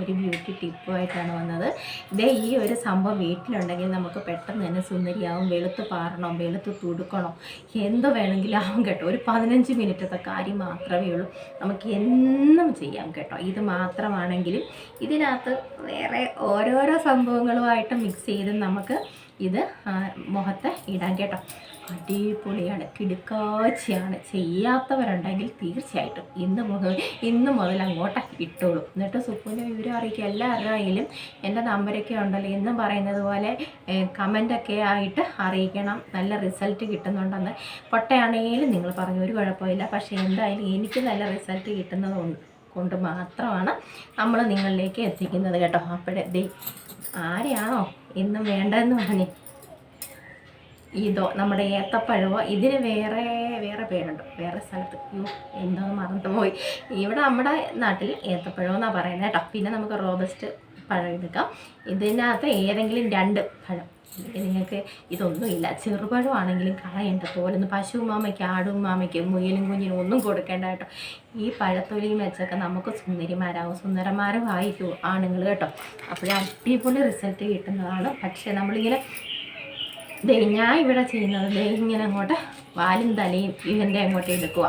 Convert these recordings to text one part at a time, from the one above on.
ഒരു ബ്യൂട്ടി ടിപ്പുമായിട്ടാണ് വന്നത്. ഇതേ ഈ ഒരു സംഭവം വീട്ടിലുണ്ടെങ്കിൽ നമുക്ക് പെട്ടെന്ന് തന്നെ സുന്ദരിയാവും വെളുത്ത് പാറണം വെളുത്ത് തുടുക്കണം. എന്ത് വേണമെങ്കിലും ആവും കേട്ടോ. ഒരു പതിനഞ്ച് മിനിറ്റത്തെ കാര്യം മാത്രമേ ഉള്ളൂ. നമുക്ക് എന്നും ചെയ്യാം കേട്ടോ. ഇത് മാത്രമാണെങ്കിലും ഇതിനകത്ത് വേറെ ഓരോരോ സംഭവങ്ങളുമായിട്ട് മിക്സ് ചെയ്ത് നമുക്ക് ഇത് മുഖത്ത് ഇടാൻ കേട്ടോ. അടിപൊളിയാണ് കിടുക്കാച്ചിയാണ്. ചെയ്യാത്തവരുണ്ടെങ്കിൽ തീർച്ചയായിട്ടും ഇന്ന് മുതൽ ഇന്ന് മുതൽ അങ്ങോട്ട് ഇട്ടോളൂ. എന്നിട്ട് സുപ്പുവിന്റെ വിവരം അറിയിക്കുക. എല്ലാവരുടെ കയ്യിലും എന്റെ നമ്പരൊക്കെ ഉണ്ടല്ലോ. ഇന്ന് പറയുന്നത് പോലെ കമന്റൊക്കെ ആയിട്ട് അറിയിക്കണം. നല്ല റിസൾട്ട് കിട്ടുന്നുണ്ടെന്ന് പൊട്ടയാണെങ്കിലും നിങ്ങൾ പറഞ്ഞു. ഒരു കുഴപ്പമില്ല. പക്ഷേ എന്തായാലും എനിക്ക് നല്ല റിസൾട്ട് കിട്ടുന്നത് കൊണ്ട് കൊണ്ട് മാത്രമാണ് നമ്മൾ നിങ്ങളിലേക്ക് എത്തിക്കുന്നത് കേട്ടോ. അപ്പോഴേ ദേ ആരെയാണോ ഇന്നും വേണ്ടെന്ന് പറഞ്ഞു ഇതോ നമ്മുടെ ഏത്തപ്പഴമോ? ഇതിന് വേറെ വേറെ പേരുണ്ട്. വേറെ സ്ഥലത്ത്. എന്തോ എന്തോ മറന്നുപോയി. ഇവിടെ നമ്മുടെ നാട്ടിൽ ഏത്തപ്പഴം എന്നാണ് പറയുന്നത് കേട്ടോ. പിന്നെ നമുക്ക് റോബസ്റ്റ് പഴം എടുക്കാം. ഇതിനകത്ത് ഏതെങ്കിലും രണ്ട് പഴം. നിങ്ങൾക്ക് ഇതൊന്നുമില്ല. ചെറുപഴമാണെങ്കിലും കളയേണ്ട. തോലൊന്ന് പശു മാമയ്ക്ക് ആടും മാമയ്ക്ക് മുയലും കുഞ്ഞിനും ഒന്നും കൊടുക്കേണ്ട കേട്ടോ. ഈ പഴത്തൊലിയും വെച്ചൊക്കെ നമുക്ക് സുന്ദരിമാരാവും. സുന്ദരന്മാരും ആയിരിക്കും ആണുങ്ങൾ കേട്ടോ. അപ്പോഴേ അടിപൊളി റിസൾട്ട് കിട്ടുന്നതാണ്. പക്ഷേ നമ്മളിങ്ങനെ ദേ ഞാൻ ഇവിടെ ചെയ്യുന്നത്. ദേ ഇങ്ങനെ അങ്ങോട്ട് വാലും തലയും ഇവന്റെ അങ്ങോട്ട് എടുക്കുക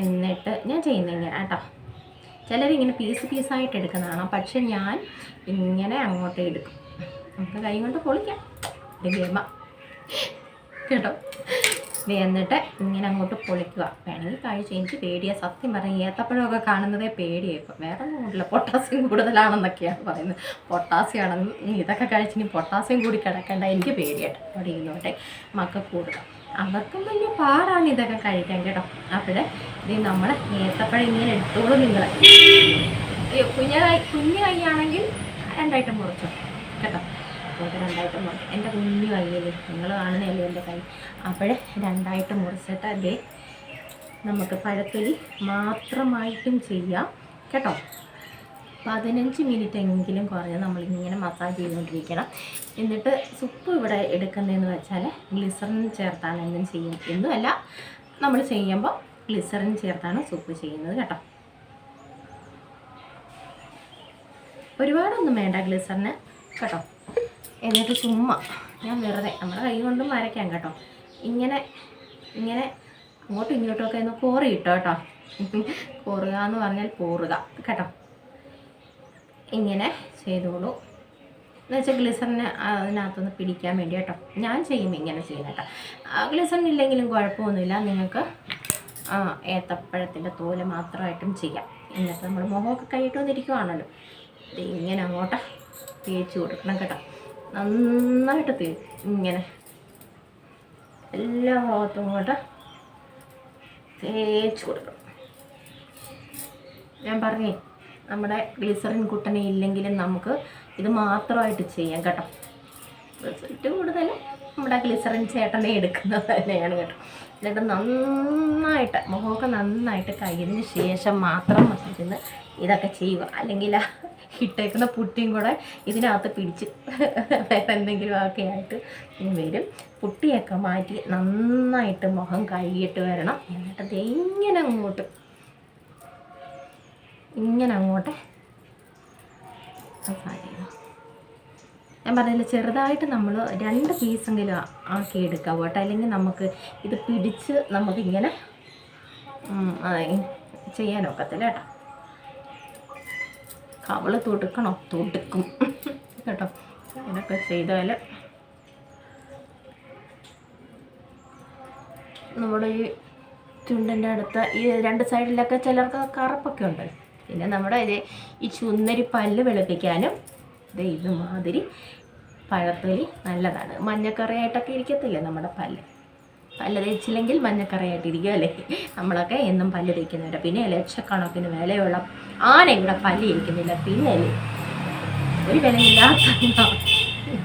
എന്നിട്ട് ഞാൻ ചെയ്യുന്നത് ഇങ്ങനെ കേട്ടോ. ചിലരിങ്ങനെ പീസ് പീസായിട്ട് എടുക്കുന്നതാണ്. പക്ഷെ ഞാൻ ഇങ്ങനെ അങ്ങോട്ട് എടുക്കും. നമുക്ക് കൈ കൊണ്ട് പൊളിക്കാം. ഒരു ഗമ. കേട്ടോ? എന്നിട്ട് ഇങ്ങനെ അങ്ങോട്ട് പൊളിക്കുക. വേണമെങ്കിൽ കാഴ്ച എനിക്ക് പേടിയാ. സത്യം പറഞ്ഞാൽ ഏത്തപ്പഴമൊക്കെ കാണുന്നതേ പേടിയായി ഇപ്പം വേറെ കൂടില്ല പൊട്ടാസ്യം കൂടുതലാണെന്നൊക്കെയാണ് പറയുന്നത്. പൊട്ടാസ്യം ആണെന്ന് ഇതൊക്കെ കഴിച്ചിനി പൊട്ടാസ്യം കൂടി കിടക്കേണ്ട. എനിക്ക് പേടിയായിട്ട്. അവിടെ ഇരുന്നോട്ടെ. മക്ക കൂടുക. അവർക്കും വലിയ പാടാണ് ഇതൊക്കെ കഴിക്കാൻ കേട്ടോ. അപ്പോഴേ ഇത് നമ്മൾ ഏത്തപ്പഴം ഇങ്ങനെ എടുത്തോളൂ നിങ്ങൾ കുഞ്ഞ കൈ ആണെങ്കിൽ രണ്ടായിട്ട് മുറിച്ചോ കേട്ടോ? അപ്പോൾ രണ്ടായിട്ട് മുറിച്ച് എന്റെ കുഞ്ഞു കയ്യിൽ നിങ്ങൾ കാണുന്നതല്ലേ എന്റെ കൈ? അപ്പോഴേ രണ്ടായിട്ട് മുറിച്ചിട്ട് അതേ നമുക്ക് പഴത്തൊലി മാത്രമായിട്ടും ചെയ്യാം. കേട്ടോ? പതിനഞ്ച് മിനിറ്റ് എങ്കിലും കുറഞ്ഞ് നമ്മളിങ്ങനെ മസാജ് ചെയ്തുകൊണ്ടിരിക്കണം. എന്നിട്ട് സുപ്പ് ഇവിടെ എടുക്കുന്നതെന്ന് വെച്ചാൽ ഗ്ലിസറിൻ ചേർത്താണ് എന്നും ചെയ്യും എന്നുമല്ല നമ്മൾ ചെയ്യുമ്പോൾ ഗ്ലിസറിൻ ചേർത്താണ് സുപ്പ് ചെയ്യുന്നത് കേട്ടോ. ഒരുപാടൊന്നും വേണ്ട ഗ്ലിസറിന് കേട്ടോ? എന്നിട്ട് ചുമ്മാ. ഞാൻ വെറുതെ നമ്മുടെ കൈ കൊണ്ടും വരയ്ക്കാം കേട്ടോ. ഇങ്ങനെ ഇങ്ങനെ അങ്ങോട്ടും ഇങ്ങോട്ടും ഒക്കെ ഒന്ന് കോറി കിട്ടോ കേട്ടോ. കോറുക എന്ന് പറഞ്ഞാൽ പോറുക കേട്ടോ. ഇങ്ങനെ ചെയ്തോളൂ. എന്ന് വെച്ചാൽ ഗ്ലിസറിന് അതിനകത്തൊന്ന് പിടിക്കാൻ വേണ്ടി കേട്ടോ. ഞാൻ ചെയ്യും ഇങ്ങനെ ചെയ്യും കേട്ടോ. ഗ്ലിസറിൻ ഇല്ലെങ്കിലും കുഴപ്പമൊന്നുമില്ല. നിങ്ങൾക്ക് ആ ഏത്തപ്പഴത്തിന്റെ തോൽ മാത്രമായിട്ടും ചെയ്യാം. എന്നിട്ട് നമ്മൾ മുഖമൊക്കെ കൈയിട്ട് വന്നിരിക്കുവാണല്ലോ. ഇത് ഇങ്ങനെ അങ്ങോട്ട് തേച്ച് കൊടുക്കണം കേട്ടോ. നന്നായിട്ട് തേ ഇങ്ങനെ. എല്ലാ ഭാഗത്തും കൂടെ തേച്ച് കൊടുക്കണം. ഞാൻ പറഞ്ഞേ നമ്മുടെ ഗ്ലിസറിൻ കുട്ടനെ ഇല്ലെങ്കിലും നമുക്ക് ഇത് മാത്രമായിട്ട് ചെയ്യാം കേട്ടോ. റിസൾട്ട് കൂടുതൽ നമ്മുടെ ഗ്ലിസറിൻ ചേട്ടനെ എടുക്കുന്നത് തന്നെയാണ് കേട്ടോ. എന്നിട്ട് നന്നായിട്ട് മുഖമൊക്കെ നന്നായിട്ട് കഴിഞ്ഞതിന് ശേഷം മാത്രം ഇതൊക്കെ ചെയ്യുക. അല്ലെങ്കിൽ ഇട്ടേക്കുന്ന പുട്ടിയും കൂടെ ഇതിനകത്ത് പിടിച്ച് വേറെ എന്തെങ്കിലും ഒക്കെ ആയിട്ട് വരും. പുട്ടിയൊക്കെ മാറ്റി നന്നായിട്ട് മുഖം കഴുകിയിട്ട് വരണം. എന്നിട്ട് അത് ഇങ്ങനെ അങ്ങോട്ട് ഇങ്ങനെ അങ്ങോട്ട് ഞാൻ പറഞ്ഞില്ല ചെറുതായിട്ട് നമ്മൾ രണ്ട് പീസെങ്കിലും ആക്കി എടുക്കാം കേട്ടോ. അല്ലെങ്കിൽ നമുക്ക് ഇത് പിടിച്ച് നമുക്കിങ്ങനെ ചെയ്യാനൊക്കത്തില്ല കേട്ടോ. കവൾ തൊടുക്കണോ? തൊടുക്കും. കേട്ടോ? ഇതൊക്കെ ചെയ്താൽ നമ്മുടെ ഈ ചുണ്ടിന്റെ അടുത്ത ഈ രണ്ട് സൈഡിലൊക്കെ ചിലർക്ക് കറുപ്പൊക്കെ ഉണ്ട്. പിന്നെ നമ്മുടെ ഇത് ഈ ചുന്നരി പല്ല് വെളുപ്പിക്കാനും ഇത് ഇതുമാതിരി പഴത്തൊലി നല്ലതാണ്. മഞ്ഞക്കറിയായിട്ടൊക്കെ ഇരിക്കത്തില്ലേ നമ്മുടെ പല്ല്? പല്ല് തേച്ചില്ലെങ്കിൽ മഞ്ഞക്കറയായിട്ടിരിക്കുക അല്ലേ? നമ്മളൊക്കെ എന്നും പല്ല് തേക്കുന്നവരാ. പിന്നെ ലക്ഷക്കണക്കിന് വിലയുള്ള ആന ഇവിടെ പല്ല് തേക്കുന്നില്ല. പിന്നെ അല്ലേ ഒരു വിലയില്ലാത്ത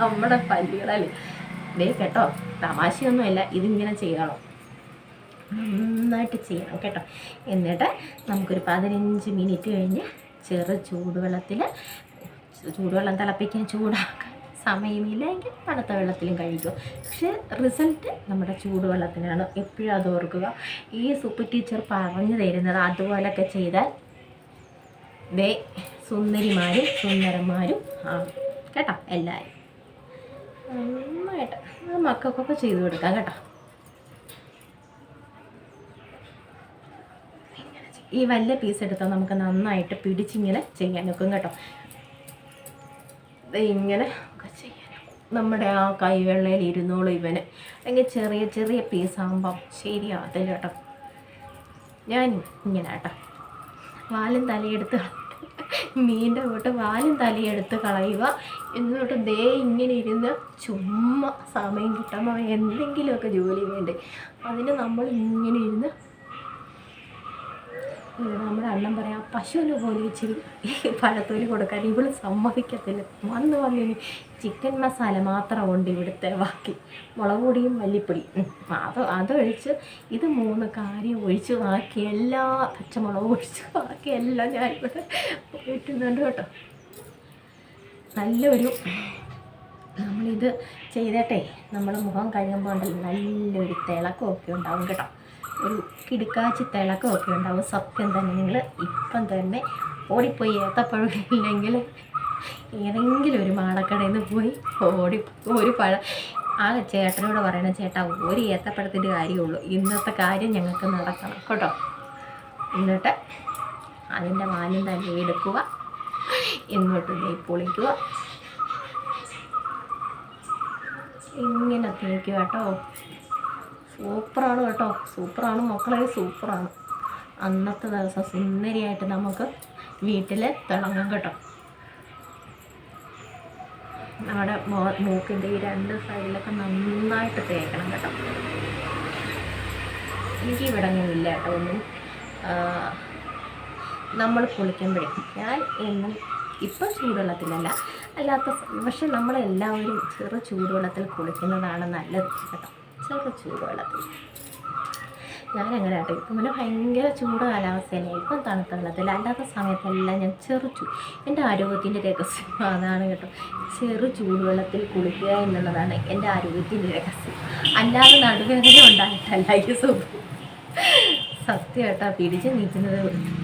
നമ്മുടെ പല്ലുകളല്ലേ? ദേ കേട്ടോ തമാശയൊന്നുമല്ല ഇതിങ്ങനെ ചെയ്യണം. നന്നായിട്ട് ചെയ്യണം കേട്ടോ. എന്നിട്ട് നമുക്കൊരു പതിനഞ്ച് മിനിറ്റ് കഴിഞ്ഞ് ചെറു ചൂടുവെള്ളത്തിൽ ചൂടുവെള്ളം തിളപ്പിക്കാൻ ചൂടാക്കാൻ സമയമില്ലെങ്കിൽ തണുത്ത വെള്ളത്തിലും കഴിക്കും പക്ഷേ റിസൾട്ട് നമ്മുടെ ചൂടുവെള്ളത്തിനാണ്. എപ്പോഴും അത് ഓർക്കുക? ഈ സൂപ്പർ ടീച്ചർ പറഞ്ഞു തരുന്നത് അതുപോലൊക്കെ ചെയ്താൽ ദേ സുന്ദരിമാരും സുന്ദരന്മാരും ആവും. കേട്ടോ എല്ലാവരും നന്നായിട്ട്. മക്കൾക്കൊക്കെ ചെയ്തു കൊടുക്കാം കേട്ടോ. ഈ വല്ല പീസ് എടുത്താൽ നമുക്ക് നന്നായിട്ട് പിടിച്ചിങ്ങനെ ചെയ്യാൻ നോക്കും കേട്ടോ. ഇങ്ങനെ ഒക്കെ ചെയ്യണം നമ്മുടെ ആ കൈവെള്ളയിൽ ഇരുന്നോളും ഇവന്. അല്ലെങ്കിൽ ചെറിയ ചെറിയ പീസാകുമ്പം ശരിയാകത്തില്ല കേട്ടോ. ഞാൻ ഇങ്ങനെ കേട്ടോ. വാലും തലയെടുത്ത് മീന്റെ കൂട്ട് വാലും തലയെടുത്ത് കളയുക. എന്നിട്ട് ദേ ഇങ്ങനെ ഇരുന്ന് ചുമ്മാ സമയം കിട്ടുമ്പോൾ എന്തെങ്കിലുമൊക്കെ ജോലി വേണ്ടേ. അതിന് നമ്മൾ ഇങ്ങനെ ഇരുന്ന് അണ്ണൻ പറയാം പശുവിന് പോലും ഇച്ചിരി പഴത്തൊലി കൊടുക്കാൻ ഇവൾ സമ്മതിക്കത്തില്ല. വന്ന് വന്നിന് ചിക്കൻ മസാല മാത്രം ഉണ്ട് ഇവിടുത്തെ ബാക്കി. മുളക് പൊടിയും മല്ലിപ്പൊടിയും ഉം. അത് അതൊഴിച്ച് ഇത് മൂന്ന് കാര്യം ഒഴിച്ച് ബാക്കി എല്ലാ പച്ചമുളക് ഒഴിച്ച് ബാക്കി എല്ലാം ഞാൻ ഇവിടെ ഇട്ടുന്നുണ്ട് കേട്ടോ. നല്ലൊരു നമ്മളിത് ചെയ്തട്ടെ. നമ്മൾ മുഖം കഴിയുമ്പോൾ ഉണ്ടല്ലോ നല്ലൊരു തിളക്കമൊക്കെ ഉണ്ടാവും കേട്ടോ. ഒരു കിടുക്കാച്ചി തിളക്കമൊക്കെ ഉണ്ടാവും. സത്യം തന്നെ നിങ്ങൾ ഇപ്പം തന്നെ ഓടിപ്പോയി. ഏത്തപ്പഴം ഇല്ലെങ്കിൽ ഏതെങ്കിലും ഒരു മാളക്കടയിൽ നിന്ന് പോയി ഓടി ഒരു പഴം ആ ചേട്ടനോട് പറയണം ചേട്ടാ ഒരു ഏത്തപ്പഴത്തിന്റെ കാര്യമുള്ളൂ. ഇന്നത്തെ കാര്യം ഞങ്ങൾക്ക് നടക്കണം. കേട്ടോ. എന്നിട്ട് അതിന്റെ വാലും തന്നെ എടുക്കുക. എന്നിട്ട് പൊളിക്കുക. ഇങ്ങനെ തേക്കുക കേട്ടോ. സൂപ്പറാണ് കേട്ടോ. സൂപ്പറാണ്. മക്കളെ സൂപ്പറാണ്. അന്നത്തെ ദിവസം സുന്ദരിയായിട്ട് നമുക്ക് വീട്ടിൽ തിളങ്ങും കേട്ടോ. നമ്മുടെ മൂക്കിന്റെ ഈ രണ്ട് സൈഡിലൊക്കെ നന്നായിട്ട് തേക്കണം കേട്ടോ. എനിക്ക് ഇവിടെ ഇല്ല കേട്ടോ ഒന്നും. നമ്മൾ കുളിക്കുമ്പോഴേ. ഞാൻ എന്നും ഇപ്പം ചൂടുവെള്ളത്തിലല്ല. അല്ലാത്ത പക്ഷെ നമ്മളെല്ലാവരും ചെറു ചൂടുവെള്ളത്തിൽ കുളിക്കുന്നതാണ് നല്ലത് കേട്ടോ. ചെറു ചൂടുവെള്ളത്തിൽ ഞാനങ്ങനെ കേട്ടോ ഇപ്പം പിന്നെ ഭയങ്കര ചൂട് കാലാവസ്ഥയല്ലേ ഇപ്പം തണുത്ത വെള്ളത്തിൽ അല്ലാത്ത സമയത്തെല്ലാം ഞാൻ ചെറു ചൂ എന്റെ ആരോഗ്യത്തിന്റെ രഹസ്യം അതാണ് കേട്ടോ. ചെറു ചൂടുവെള്ളത്തിൽ കുളിക്കുക എന്നുള്ളതാണ് എന്റെ ആരോഗ്യത്തിന്റെ രഹസ്യം. അല്ലാതെ നടുവേദന ഉണ്ടായിട്ടല്ല ഈ സുഖം. സത്യമായിട്ടാണ് പിടിച്ച് നീക്കുന്നത്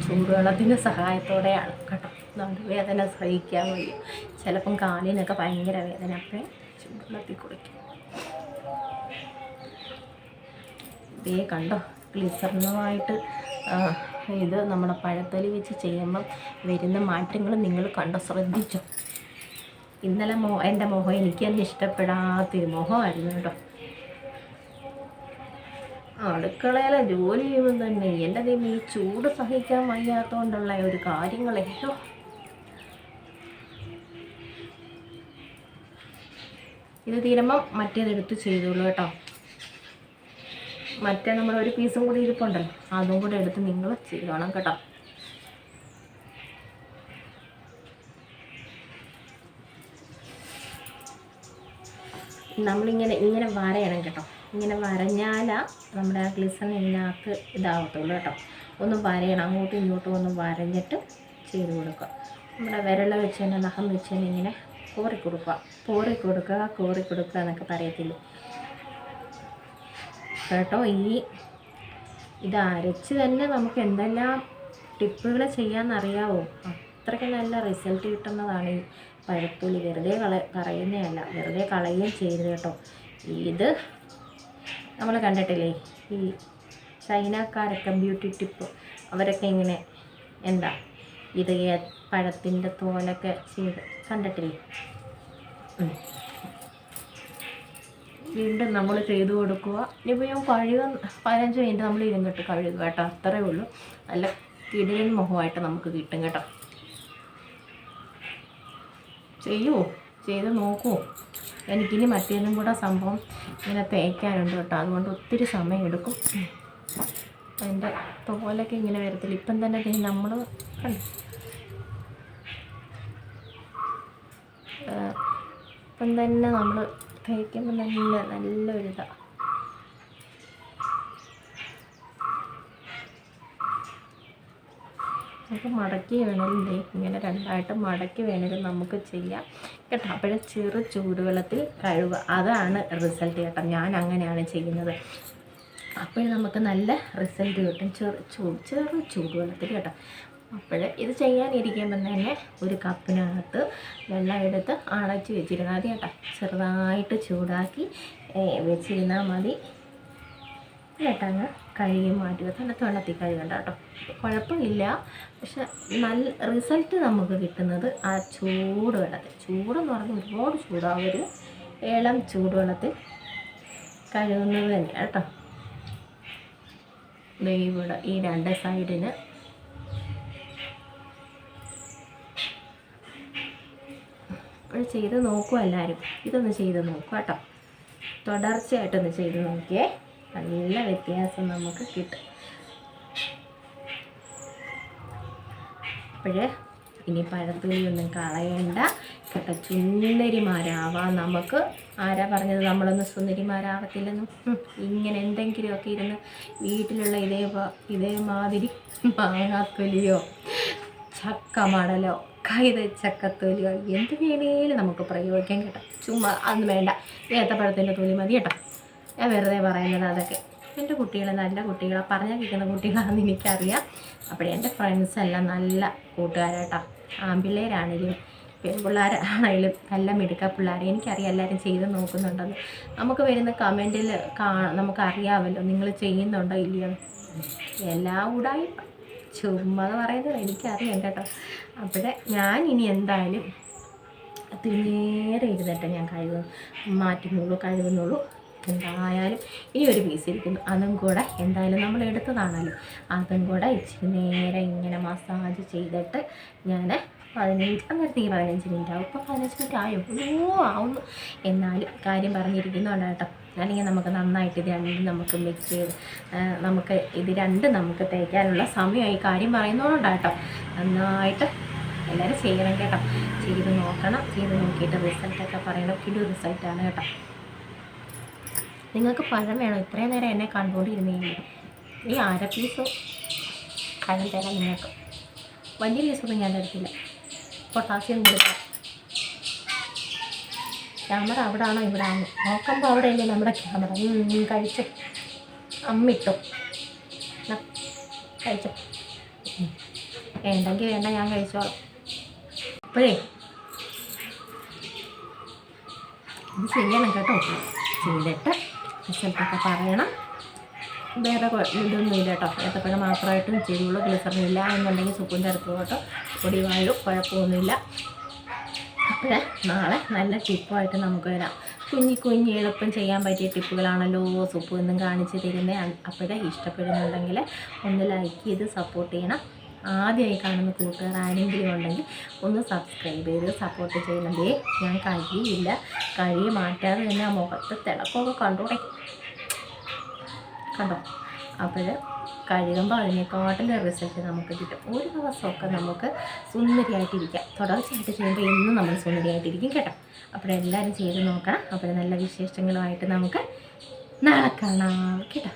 ചൂടുവെള്ളത്തിന്റെ സഹായത്തോടെയാണ് കേട്ടോ. നടുവേദന സഹിക്കാൻ വയ്യ. ചിലപ്പം കാലിനൊക്കെ ഭയങ്കര വേദന. അപ്പം ചൂടുവെള്ളത്തിൽ കുളിക്കും. ദേ കണ്ടോ ഗ്ലിസറിനുമായിട്ട് ഇത് നമ്മുടെ പഴത്തൊലി വെച്ച് ചെയ്യുമ്പം വരുന്ന മാറ്റങ്ങൾ നിങ്ങൾ കണ്ടോ ശ്രദ്ധിച്ചോ? ഇന്നലെ മോ എന്റെ മുഖം എനിക്ക് തന്നെ ഇഷ്ടപ്പെടാത്തൊരു മുഖമായിരുന്നു കേട്ടോ. അടുക്കളയിലെ ജോലി ചെയ്യുമ്പോൾ തന്നെ എന്റെ ദൈവം ഈ ചൂട് സഹിക്കാൻ വയ്യാത്തതുകൊണ്ടുള്ള ഒരു കാര്യങ്ങളേറ്റോ. ഇത് തീരുമ്പം മറ്റേതെടുത്ത് ചെയ്തോളൂ കേട്ടോ. മറ്റേ നമ്മൾ ഒരു പീസും കൂടി ഇരിപ്പുണ്ടല്ലോ അതും കൂടി എടുത്ത് നിങ്ങൾ ചെയ്തോണം കേട്ടോ. നമ്മളിങ്ങനെ ഇങ്ങനെ വരയണം കേട്ടോ. ഇങ്ങനെ വരഞ്ഞാലാ നമ്മുടെ ആ ഗ്ലിസൺ ഇതിനകത്ത് ഇതാവത്തുള്ളൂ കേട്ടോ. ഒന്ന് വരയണം. അങ്ങോട്ടും ഇങ്ങോട്ടും ഒന്ന് വരഞ്ഞിട്ട് ചെയ്ത് കൊടുക്കുക. നമ്മുടെ വിരള വെച്ച് തന്നെ നഖം വെച്ച് തന്നെ ഇങ്ങനെ കോറി കൊടുക്കുക കോറി കൊടുക്കുക കോറി കൊടുക്കുക എന്നൊക്കെ പറയത്തില്ലേ. കേട്ടോ. ഈ ഇത് അരച്ച് തന്നെ നമുക്ക് എന്തെല്ലാം ടിപ്പുകൾ ചെയ്യാമെന്നറിയാവോ അത്രയ്ക്ക് നല്ല റിസൾട്ട് കിട്ടുന്നതാണ് ഈ പഴത്തുള്ളി വെറുതെ കള കളയുന്നതല്ല വെറുതെ കളയുകയും ചെയ്യരുത് കേട്ടോ. ഇത് നമ്മൾ കണ്ടിട്ടില്ലേ? ഈ ചൈനക്കാരൊക്കെ ബ്യൂട്ടി ടിപ്പ് അവരൊക്കെ ഇങ്ങനെ എന്താ ഇത് പഴത്തിന്റെ തോലൊക്കെ ചെയ്ത് കണ്ടിട്ടില്ലേ. വീണ്ടും നമ്മൾ ചെയ്ത് കൊടുക്കുക. ഇനിയിപ്പോൾ ഞാൻ കഴുകാൻ പതിനഞ്ച് മിനിറ്റ് നമ്മൾ ഇരുന്നിട്ട് കഴുകുക കേട്ടോ. അത്രേ ഉള്ളൂ. നല്ല കിടിലൻ മുഖമായിട്ട് നമുക്ക് കിട്ടും കേട്ടോ. ചെയ്യുമോ ചെയ്ത് നോക്കുമോ എനിക്കിനി മറ്റേതും കൂടെ സംഭവം ഇങ്ങനെ തേക്കാനുണ്ട് കേട്ടോ. അതുകൊണ്ട് ഒത്തിരി സമയം എടുക്കും. അതിന്റെ തോലൊക്കെ ഇങ്ങനെ വരത്തില്ല. ഇപ്പം തന്നെ നമ്മൾ ഇപ്പം തന്നെ നമ്മൾ കഴിക്കുമ്പോൾ നല്ല നല്ലൊരിതാണ് നമുക്ക് മടക്കി വേണമല്ലേ? ഇങ്ങനെ രണ്ടായിട്ട് മടക്കി വേണമെങ്കിൽ നമുക്ക് ചെയ്യാം. കേട്ടോ അപ്പോഴേ ചെറു ചൂടുവെള്ളത്തിൽ കഴിവ് അതാണ് റിസൾട്ട് കേട്ടോ. ഞാൻ അങ്ങനെയാണ് ചെയ്യുന്നത്. അപ്പോഴേ നമുക്ക് നല്ല റിസൾട്ട് കിട്ടും. ചെറു ചൂട് ചെറു ചൂടുവെള്ളത്തിൽ കേട്ടോ. അപ്പോൾ ഇത് ചെയ്യാനിരിക്കുമ്പം തന്നെ ഒരു കപ്പിനകത്ത് വെള്ളം എടുത്ത് അടച്ച് വെച്ചിരുന്നാൽ മതി കേട്ടോ ചെറുതായിട്ട് ചൂടാക്കി വെച്ചിരുന്നാൽ മതി. കേട്ടങ്ങ് കഴുകി മാറ്റുക. തണുത്ത വെള്ളത്തിൽ കഴുകണ്ട കേട്ടോ. കുഴപ്പമില്ല. പക്ഷെ നല്ല റിസൾട്ട് നമുക്ക് കിട്ടുന്നത് ആ ചൂട് വെള്ളത്തിൽ. ചൂടെന്ന് പറഞ്ഞാൽ ഒരുപാട് ചൂടാവും ഒരു ഏളം ചൂടുവെള്ളത്തിൽ കഴുകുന്നത് തന്നെ കേട്ടോ. ഇവിടെ ഈ രണ്ട് സൈഡിന് ഇപ്പോൾ ചെയ്ത് നോക്കുക എല്ലാവരും. ഇതൊന്ന് ചെയ്ത് നോക്കുക കേട്ടോ. തുടർച്ചയായിട്ടൊന്ന് ചെയ്ത് നോക്കിയേ. നല്ല വ്യത്യാസം നമുക്ക് കിട്ടും. അപ്പോഴേ ഇനി പഴത്തുള്ളിയൊന്നും കളയണ്ട. കേട്ടോ സുന്ദരിമാരാവാൻ നമുക്ക്. ആരാ പറഞ്ഞത് നമ്മളൊന്നും സുന്ദരിമാരാവത്തില്ലെന്നും? ഇങ്ങനെ എന്തെങ്കിലുമൊക്കെ ഇരുന്ന് വീട്ടിലുള്ള ഇതേ ഇതേമാതിരി മാങ്ങാത്തൊലിയോ ചക്ക മടലോ കൈത ചക്കത്തൊലിയോ എന്ത് വേണേലും നമുക്ക് പ്രയോഗിക്കാൻ കേട്ടോ. ചുമ്മാ അതൊന്നും വേണ്ട. ഏത്തപ്പഴത്തിന്റെ തൊലി മതി കേട്ടോ. ഞാൻ വെറുതെ പറയുന്നത് അതൊക്കെ. എന്റെ കുട്ടികൾ നല്ല കുട്ടികളാണ് പറഞ്ഞാൽ കേൾക്കുന്ന കുട്ടികളാണെന്ന് എനിക്കറിയാം. അപ്പോൾ എന്റെ ഫ്രണ്ട്സ് എല്ലാം നല്ല കൂട്ടുകാരാട്ടോ ആൺപിള്ളേരാണേലും പെൺപിള്ളേരാണെങ്കിലും നല്ല മിടുക്ക പിള്ളേർ എനിക്കറിയാം എല്ലാവരും ചെയ്ത് നോക്കുന്നുണ്ടെന്ന്. നമുക്ക് വരുന്ന കമന്റിൽ കാ നമുക്കറിയാമല്ലോ നിങ്ങൾ ചെയ്യുന്നുണ്ടോ ഇല്ലയോ എല്ലാം കൂടായി ചുമ്മാ പറയുന്നത് എനിക്കറിയാം കേട്ടോ അപ്പോഴേ ഞാൻ ഇനി എന്തായാലും നേരെ ഇരുന്നിട്ട് ഞാൻ കഴിവ് മാറ്റുന്നുള്ളൂ കഴിവുന്നുള്ളൂ. എന്തായാലും ഇനി ഒരു പീസ് ഇരിക്കുന്നു. അതും കൂടെ എന്തായാലും നമ്മൾ എടുത്തതാണല്ലോ. അതും കൂടെ ഇച്ചിരി നേരെ ഇങ്ങനെ മസാജ് ചെയ്തിട്ട് ഞാൻ പതിനഞ്ച് അന്നേരത്തെ ഈ പതിനഞ്ച് മിനിറ്റ് ആവും. ഇപ്പോൾ പതിനഞ്ച് മിനിറ്റ് ആയോ? ഓ ആവുന്നു. എന്നാലും കാര്യം പറഞ്ഞിരിക്കുന്നുണ്ട് കേട്ടോ അല്ലെങ്കിൽ നമുക്ക് നന്നായിട്ട് ഇത് രണ്ടും നമുക്ക് മിക്സ് ചെയ്ത് നമുക്ക് ഇത് രണ്ടും നമുക്ക് തേക്കാനുള്ള സമയമായി കാര്യം പറയുന്നതുകൊണ്ടാണ് കേട്ടോ. നന്നായിട്ട് എല്ലാവരും ചെയ്യണം കേട്ടോ. ചെയ്ത് നോക്കണം. ചെയ്ത് നോക്കിയിട്ട് റിസൾട്ടൊക്കെ പറയണം. കിടു റിസൾട്ടാണ് കേട്ടോ. നിങ്ങൾക്ക് പഴം വേണം? ഇത്രയും നേരം എന്നെ കണ്ടുകൊണ്ടിരുന്നേ. ഈ അര പീസ് പഴം തരാം നിങ്ങൾക്ക്. വലിയ പീസൊന്നും ഞാൻ എടുത്തില്ല പൊട്ടാസ്യം കൊടുക്കാം. ക്യാമറ അവിടെ ആണോ ഇവിടെ ആണോ നോക്കുമ്പോൾ അവിടെ അല്ലേ നമ്മുടെ ക്യാമറ കഴിച്ചു. അമ്മിട്ടു. കഴിച്ചു. വേണ്ടെങ്കിൽ വേണ്ട ഞാൻ കഴിച്ചോളാം. അപ്പോഴേ ഇത് ചെയ്യണം കേട്ടോ. ചെയ്തിട്ട് റിസൾട്ടൊക്കെ പറയണം. വേറെ ഇതൊന്നും ഇല്ല കേട്ടോ. ഏത്തപ്പഴം മാത്രമായിട്ടും ചെയ്യുള്ളൂ. ഗ്ലിസറിനില്ല എന്നുണ്ടെങ്കിൽ സുപ്പിന്റെ അടുത്ത് കേട്ടോ. പൊടി വാഴും. കുഴപ്പമൊന്നുമില്ല. അപ്പോൾ നാളെ നല്ല ടിപ്പായിട്ട് നമുക്ക് വരാം. കുഞ്ഞി കുഞ്ഞി എളുപ്പം ചെയ്യാൻ പറ്റിയ ടിപ്പുകളാണല്ലോ സൂപ്പ് എന്നും കാണിച്ച് തരുന്നത് അപ്പോഴേ ഇഷ്ടപ്പെടുന്നുണ്ടെങ്കിൽ ഒന്ന് ലൈക്ക് ചെയ്ത് സപ്പോർട്ട് ചെയ്യണം. ആദ്യമായി കാണുന്ന കൂട്ടുകാർ ആരെങ്കിലും ഉണ്ടെങ്കിൽ ഒന്ന് സബ്സ്ക്രൈബ് ചെയ്ത് സപ്പോർട്ട് ചെയ്യുന്നതേ ഞാൻ കഴിയില്ല. കഴി മാറ്റാതെ തന്നെ ആ മുഖത്ത് തിളക്കമൊക്കെ കണ്ടോടെ? കണ്ടോ? അപ്പോൾ കഴുകുമ്പോൾ അതിനെക്കാട്ടിലും റിസൾട്ട് നമുക്ക് കിട്ടും. ഒരു ദിവസമൊക്കെ നമുക്ക് സുന്ദരിയായിട്ടിരിക്കാം. തുടർച്ചയായിട്ട് ചെയ്യുമ്പോൾ എന്നും നമ്മൾ സുന്ദരിയായിട്ടിരിക്കും കേട്ടോ. അപ്പോൾ എല്ലാവരും ചെയ്ത് നോക്കണം. അപ്പോൾ നല്ല വിശേഷങ്ങളുമായിട്ട് നമുക്ക് നാളെ കാണാം കേട്ടോ.